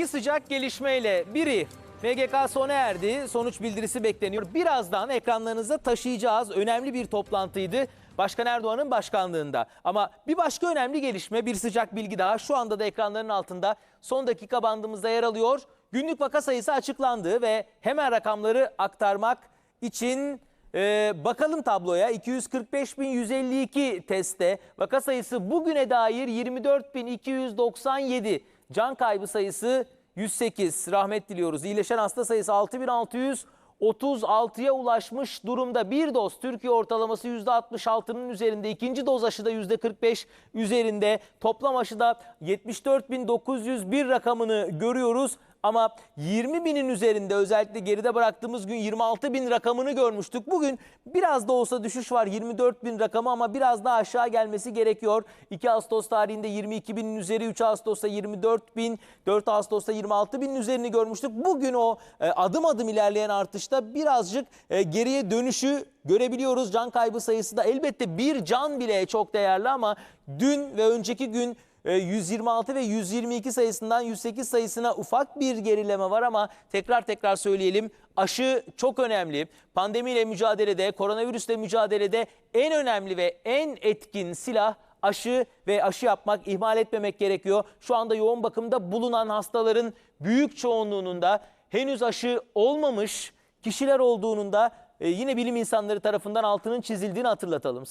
İki sıcak gelişmeyle biri MGK sona erdi. Sonuç bildirisi bekleniyor. Birazdan ekranlarınıza taşıyacağız. Önemli bir toplantıydı. Başkan Erdoğan'ın başkanlığında. Ama bir başka önemli gelişme, bir sıcak bilgi daha şu anda da ekranların altında son dakika bandımızda yer alıyor. Günlük vaka sayısı açıklandı ve hemen rakamları aktarmak için ee, bakalım tabloya 245.152 testte vaka sayısı bugüne dair 24.297 can kaybı sayısı 108 rahmet diliyoruz. İyileşen hasta sayısı 6.636'ya ulaşmış durumda. Bir doz Türkiye ortalaması %66'nın üzerinde. ikinci doz aşıda %45 üzerinde. Toplam aşıda 74.901 rakamını görüyoruz. Ama 20 binin üzerinde özellikle geride bıraktığımız gün 26 bin rakamını görmüştük. Bugün biraz da olsa düşüş var 24 bin rakamı ama biraz daha aşağı gelmesi gerekiyor. 2 Ağustos tarihinde 22 binin üzeri 3 Ağustos'ta 24 bin 4 Ağustos'ta 26 binin üzerini görmüştük. Bugün o e, adım adım ilerleyen artışta birazcık e, geriye dönüşü görebiliyoruz. Can kaybı sayısı da elbette bir can bile çok değerli ama dün ve önceki gün 126 ve 122 sayısından 108 sayısına ufak bir gerileme var ama tekrar tekrar söyleyelim aşı çok önemli. Pandemiyle mücadelede, koronavirüsle mücadelede en önemli ve en etkin silah aşı ve aşı yapmak, ihmal etmemek gerekiyor. Şu anda yoğun bakımda bulunan hastaların büyük çoğunluğunun da henüz aşı olmamış kişiler olduğunun da e, yine bilim insanları tarafından altının çizildiğini hatırlatalım.